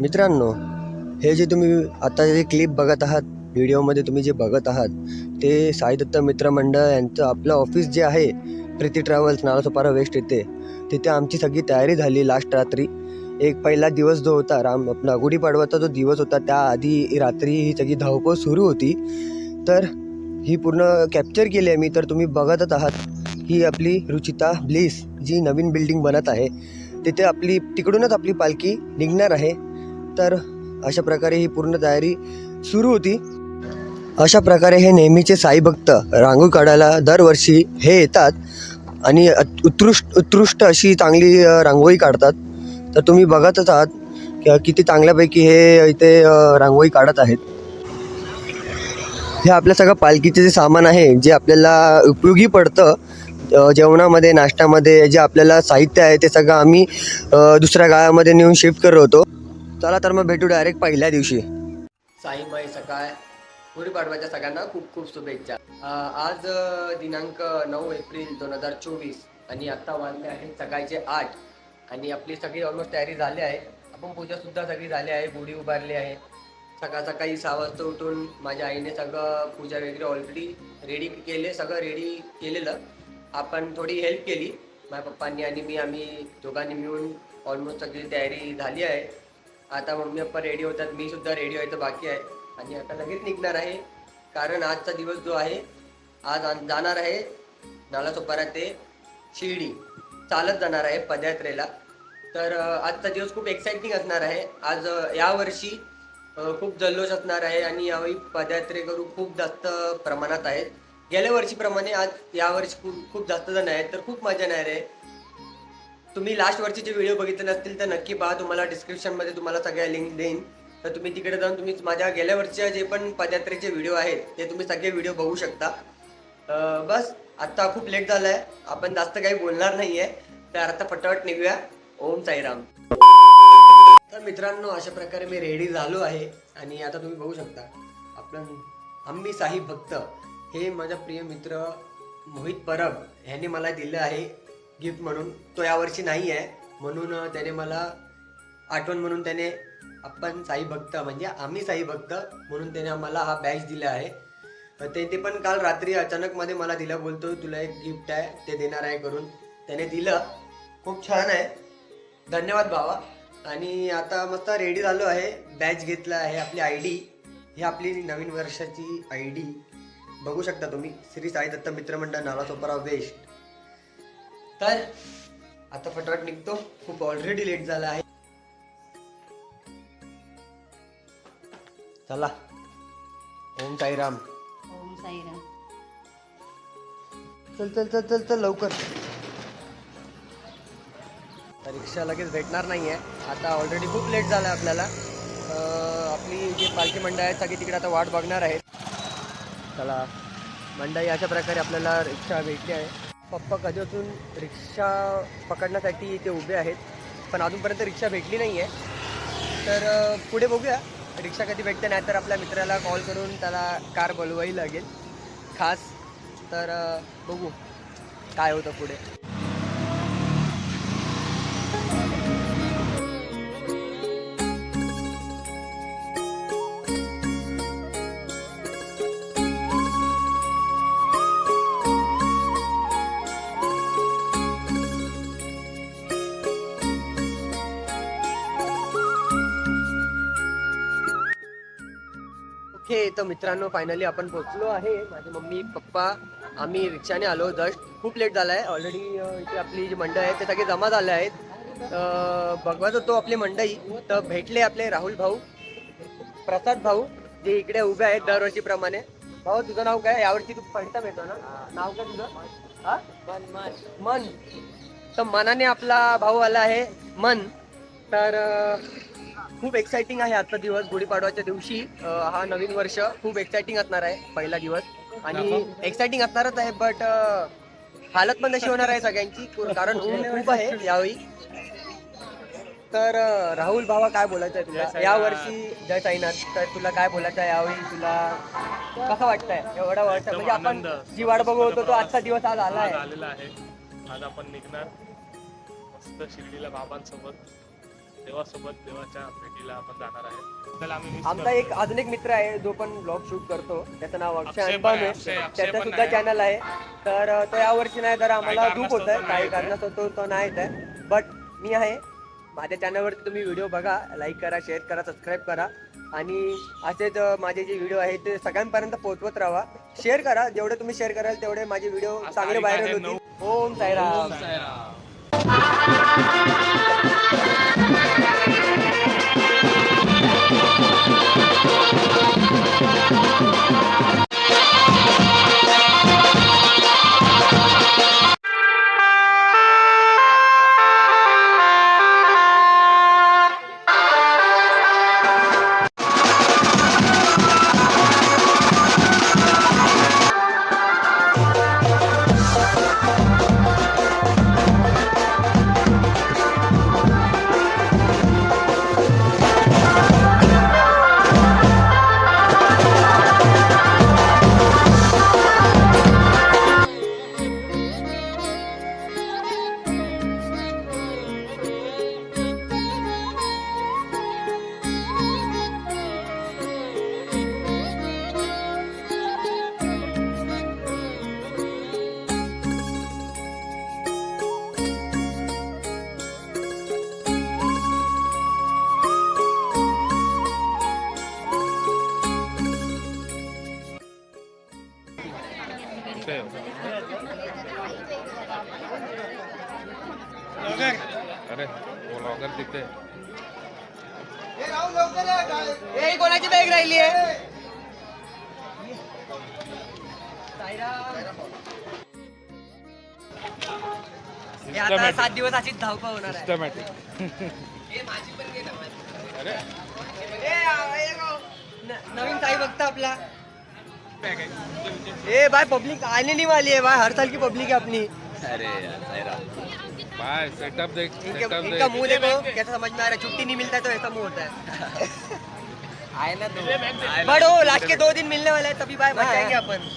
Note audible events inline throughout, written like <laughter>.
मित्रांनो हे जे तुम्ही आता जे क्लिप बघत आहात व्हिडिओमध्ये तुम्ही जे बघत आहात ते साई दत्त मित्रमंडळ यांचं आपलं ऑफिस जे आहे प्रीती ट्रॅव्हल्स नालासोपारा वेस्ट येथे तिथे आमची सगळी तयारी झाली लास्ट रात्री. एक पहिला दिवस जो होता राम आपला गुढीपाडवाचा जो दिवस होता त्याआधी रात्री ही सगळी धावपळ सुरू होती. तर ही पूर्ण कॅप्चर केली आहे मी तर तुम्ही बघतच आहात. ही आपली रुचिता ब्लिस जी नवीन बिल्डिंग बनत आहे तिथे आपली तिकडूनच आपली पालखी निघणार आहे. तर अशा प्रकारे ही पूर्ण तयारी सुरू होती. अशा प्रकारे हे नेहमीचे साईभक्त रांगोळी काढायला दरवर्षी हे येतात आणि अत- उत्कृष्ट उत्कृष्ट अशी चांगली रांगोळी काढतात. तर तुम्ही बघतच आहात किती चांगल्यापैकी हे इथे रांगोळी काढत आहेत. हे आपल्या सगळं पालखीचे जे सामान आहे जे आपल्याला उपयोगी पडतं जेवणामध्ये नाश्त्यामध्ये जे आपल्याला साहित्य आहे ते सगळं आम्ही दुसऱ्या गावामध्ये नेऊन शिफ्ट करत होतो. चला तर मग भेटू डायरेक्ट पहिल्या दिवशी. साईबाई सकाळ गुढीपाडव्याच्या सगळ्यांना खूप खूप शुभेच्छा. अ, आज अ, दिनांक नऊ एप्रिल दोन हजार चोवीस आणि आत्ता वाजले आहेत सकाळचे आठ. आणि आपली सगळी ऑलमोस्ट तयारी झाली आहे. आपण पूजासुद्धा सगळी झाली आहे गुढी उभारली आहे. सकाळ सकाळी सहा वाजता उठून माझ्या आईने सगळं पूजा वगैरे ऑलरेडी रेडी केले सगळं रेडी केलेलं. आपण थोडी हेल्प केली. माझ्या पप्पांनी आणि मी आम्ही दोघांनी मिळून ऑलमोस्ट सगळी तयारी झाली आहे. आता मम्मी पप्पा रेडी होतात. मी सुद्धा रेडी व्हायचं बाकी आहे. आणि आता लगेच निघणार आहे. कारण आजचा दिवस जो आहे आज जाणार आहे नालासोपारा ते शिर्डी. चालत जाणार आहे पदयात्रेला. तर आजचा दिवस खूप एक्साइटिंग असणार आहे. आज यावर्षी खूप जल्लोष असणार आहे आणि यावेळी पदयात्रेकरू खूप जास्त प्रमाणात आहेत. गेल्या वर्षीप्रमाणे आज यावर्षी खूप खूप जास्त जण आहेत तर खूप मजा येणार आहे. तुम्ही लास्ट वर्षीचे व्हिडिओ बघितले नसतील तर नक्की पहा तुम्हाला डिस्क्रिप्शनमध्ये तुम्हाला सगळ्या लिंक देईन. तर तुम्ही तिकडे जाऊन तुम्ही माझ्या गेल्या वर्षीच्या जे पण पदयात्रेचे व्हिडिओ आहेत ते तुम्ही सगळे व्हिडिओ बघू शकता. बस आत्ता खूप लेट झाला आहे आपण जास्त काही बोलणार नाही आहे तर आता फटाफट निघूया. ओम साईराम. तर मित्रांनो अशा प्रकारे मी रेडी झालो आहे आणि आता तुम्ही बघू शकता आपण आम्ही साहिब भक्त हे माझा प्रिय मित्र मोहित परब ह्याने मला दिलं आहे. गिफ्ट म्हणून. तो यावर्षी नाही आहे. म्हणून त्याने मला आठवण म्हणून त्याने आपण साई भक्त म्हणजे आम्ही साई भक्त म्हणून त्याने आम्हाला हा बॅच दिला आहे. ते ते पण काल रात्री अचानक मध्ये मला दिलं बोलतो तुला एक गिफ्ट आहे ते देणार आहे करून. त्याने दिलं. खूप छान आहे. धन्यवाद भावा. आणि आता मस्त रेडी झालो आहे. बॅच घेतला आहे आपली आय डी ही आपली नवीन वर्षाची आय डी बघू शकता तुम्ही. श्री साई दत्त मित्रमंडळ नालासोपारा वेस्ट तर आता फटाफट निघतो. खूप ऑलरेडी लेट झाला आहे. चला. ओम साईराम. ओम साईराम. चल चल चल चल चल लवकर. रिक्षा लगेच भेटणार नाही आहे आता ऑलरेडी खूप लेट झालं आहे आपल्याला. आपली जी पालखी मंडळ आहेत सगळी तिकडे आता वाट बघणार आहेत. चला. मंडळी अशा प्रकारे आपल्याला रिक्षा भेटली आहे. पप्पा कधीपासून रिक्षा पकडण्यासाठी इथे उभे आहेत. पण अजूनपर्यंत रिक्षा भेटली नाही आहे तर पुढे बघूया. रिक्षा कधी भेटते नाही तर आपल्या मित्राला कॉल करून त्याला कार बोलवावी लागेल. खास तर बघू. काय होतं पुढे. ओके तर मित्रांनो फायनली आपण पोहोचलो आहे. माझे मम्मी पप्पा आम्ही रिक्षाने आलो. जस्ट खूप लेट झाला आहे ऑलरेडी इथे आपली जी मंडळ आहे ते सगळे जमा झाले आहेत. बघवत होतो आपली मंडई. तर भेटले आपले राहुल भाऊ प्रसाद भाऊ जे इकडे उभे आहेत दरवर्षीप्रमाणे. भाऊ तुझं नाव काय? यावर्षी तू पडता येतो ना? नाव काय तुझं? हा? मन. तर मनाने आपला भाऊ आला आहे मन. तर खूप एक्साइटिंग आहे आजचा दिवस. गुढीपाडवाच्या दिवशी अं, हा नवीन वर्ष खूप एक्साइटिंग असणार आहे पहिला दिवस. आणि एक्साइटिंग असणारच आहे बट हालत पण तशी होणार आहे सगळ्यांची कारण ऊन <laughs> खूप आहे यावेळी. तर अं, राहुल भावा काय बोलायचं आहे तुला? या वर्षी जय साईनाथ. तर तुला काय बोलायचं आहे यावेळी? तुला कसं वाटतंय? एवढा वर्ष म्हणजे आपण आनंद. जी वाट बघत होतो तो आजचा दिवस आज आला आज आहे. आलेला आहे. आज आपण निघणार मस्त शिर्डीला बाबांसोबत. देवासोबत देवाच्या भेटीला आपण जाणार आहे आम्ही आमचा. एक अजून एक मित्र आहे जो पण ब्लॉग शूट करतो. त्याचं नाव अक्षय अक्षय अनपाम पण आहे, आहे अक्षय- अक्षय त्याचं पण सुद्धा आहे. चॅनल आहे. तर अं, तो यावर्षी नाही तर आम्हाला काही दुःख होत आहे काही येत कारणास्तव तो तो नाही येत आहे. बट मी आहे. माझ्या चॅनलवरती तुम्ही व्हिडिओ बघा लाईक करा शेअर करा सबस्क्राईब करा. आणि असेच अं, माझे जे व्हिडिओ आहेत ते सगळ्यांपर्यंत पोहोचवत राहा. शेअर करा. जेवढे तुम्ही शेअर कराल तेवढे माझे व्हिडिओ आज चांगले तारीख व्हायरल होतील. ओम साईराम. तिथे ए कोणाची बॅग राहिली आहे? आता सात दिवस अशीच धावपळ होणार आहे. सिस्टमॅटिक <laughs> नवीन साई बघता आपला. ए बाय पब्लिक आने नहीं वाली है भाई हर साल की पब्लिक है अपनी बाय सेटअप देख इनके सेटअप इनका मुँह देखो कैसा समझ में आ रहा है छुट्टी नहीं मिलता है तो ऐसा मुँह होता है आए ना तो बट हो लास्ट के दो दिन मिलने वाले हैं तभी बाय बचाएँगे अपन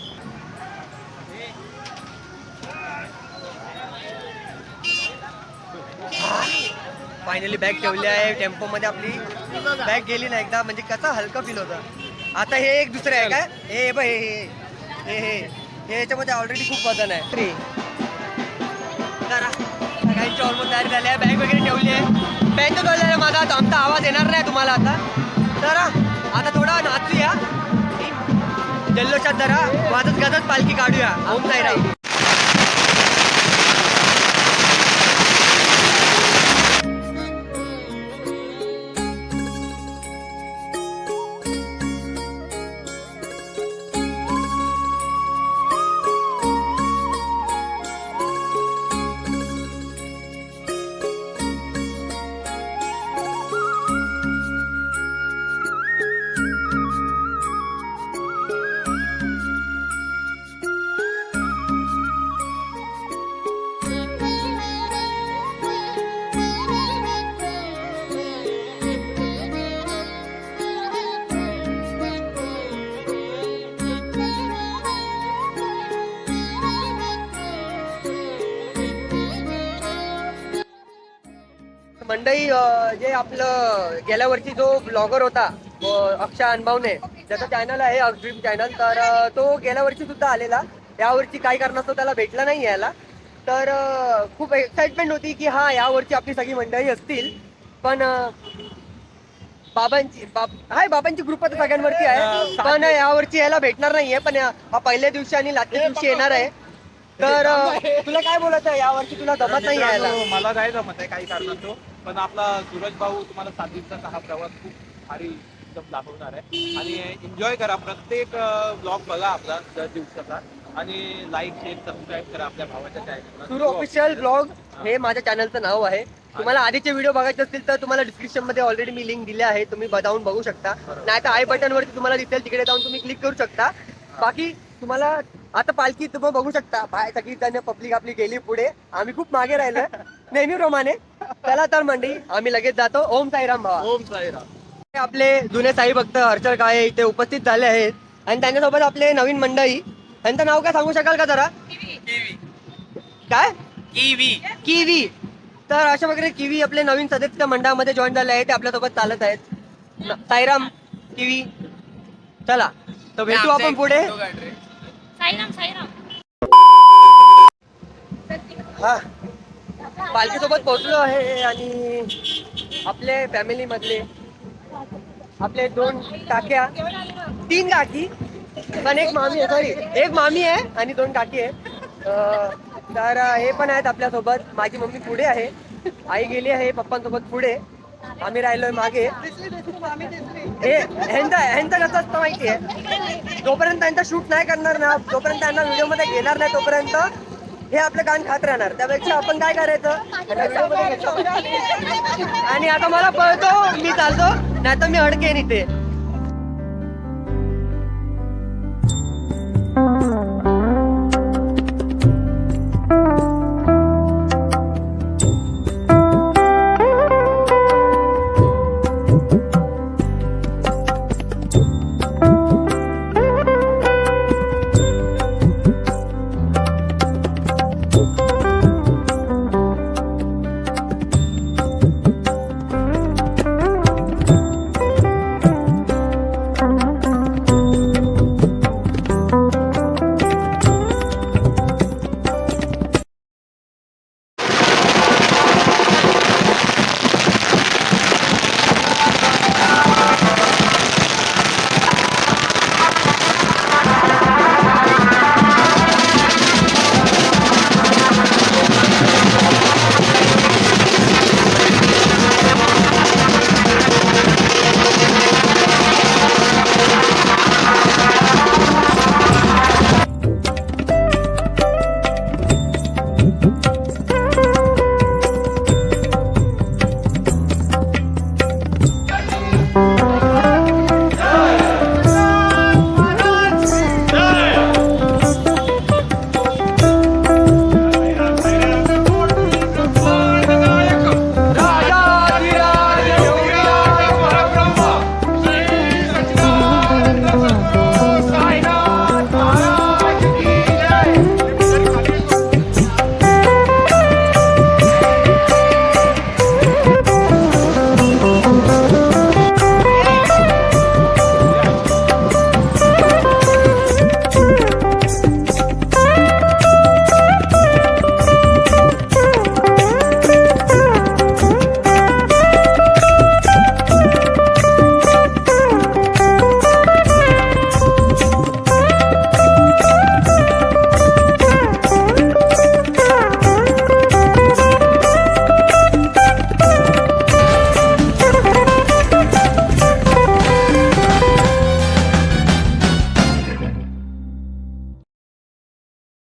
फायनली बॅग ठेवली आहे टेंपो मध्ये आपली बॅग गेली ना एकदा म्हणजे कसा हलका फील होता आता हे एक दुसरं आहे काय हे हे हे हे हे हे याच्यामध्ये ऑलरेडी खूप वज़न आहे. करा सगळ्यांची ऑलमोस्ट तयारी झाली आहे. बॅग वगैरे ठेवली आहे. बँड ठेवलेला आहे. माझा आता आमचा आवाज येणार नाही तुम्हाला आता. तर आता थोडा नाचूया. जल्लोषात जरा वाजत गाजत पालखी काढूया. ओम साईराई मंडई जे आपलं गेल्या वर्षी जो ब्लॉगर होता अक्षय अनबावने त्याचा चॅनल आहे अग्रीम चॅनल तर तो गेल्या वर्षी सुद्धा आलेला. यावर्षी काही कारणास्तव त्याला भेटला नाही यायला. तर खूप एक्साइटमेंट होती की हा यावर्षी आपली सगळी मंडळी असतील. पण बाबांची बाब हाय बाबांची ग्रुप आता सगळ्यांवरती आहे. पण यावर्षी यायला भेटणार नाहीये. पण हा पहिल्या दिवशी आणि लास्टच्या दिवशी येणार आहे. तर तुला काय बोलायचं आहे? यावर्षी तुला जमत नाही यायला. मला नाही जमत आहे काही कारणास्तव? पण आपला सूरज भाऊ तुम्हाला सात दिवसाचा हा प्रवास खूप भारी एकदम दाखवणार आहे. आणि एन्जॉय करा. प्रत्येक ब्लॉग बघा आपला दर दिवसाचा. आणि लाईक शेअर सबस्क्राईब करा आपल्या भावाच्या चॅनलला सुरू ऑफिशियल ब्लॉग हे. माझ्या चॅनलचं नाव आहे. तुम्हाला आधीचे व्हिडिओ बघायचे असतील तर तुम्हाला डिस्क्रिप्शनमध्ये ऑलरेडी मी लिंक दिली आहे तुम्ही जाऊन बघू शकता. नाही तर आय बटन वरती तुम्हाला दिसेल. तिकडे जाऊन तुम्ही क्लिक करू शकता. बाकी तुम्हाला आता पालखी तुम्ही बघू शकता. बाहेर सगळी पब्लिक आपली गेली पुढे. आम्ही खूप मागे राहिलोय. <laughs> नेहमी प्रमाणे चला तर मंडळी आम्ही लगेच जातो. ओम साईराम भावा. ओम साईराम. आपले जुने साई भक्त हर्षल काळे इथे उपस्थित झाले आहेत. आणि त्यांच्यासोबत आपले नवीन मंडळी. त्यांचं नाव काय सांगू शकाल का जरा? काय? किवी. किवी. तर अशा प्रकारे किवी आपले नवीन सदस्य मंडळामध्ये जॉईन झाले आहे ते आपल्यासोबत चालत आहेत. न- साईराम किवी. चला तर भेटू आपण पुढे. साईराम साईराम. हा. पालखीसोबत पोहोचलो आहे आणि आपले फॅमिली मधले आपले दोन काक्या तीन काकी पण एक मामी आहे सॉरी एक मामी आहे आणि दोन काकी आहे तर हे पण आहेत आपल्यासोबत. माझी मम्मी पुढे आहे. आई गेली आहे पप्पांसोबत पुढे. आम्ही राहिलोय मागे. हे ह्यांचं ह्यांचं कसं असतं माहिती आहे जोपर्यंत त्यांचा शूट नाही करणार ना जोपर्यंत त्यांना व्हिडिओमध्ये घेणार नाही तोपर्यंत हे आपलं कान खात राहणार. त्यापेक्षा आपण काय करायचं? आणि आता मला पळतो मी चालतो नाही तर मी अडकेन इथे.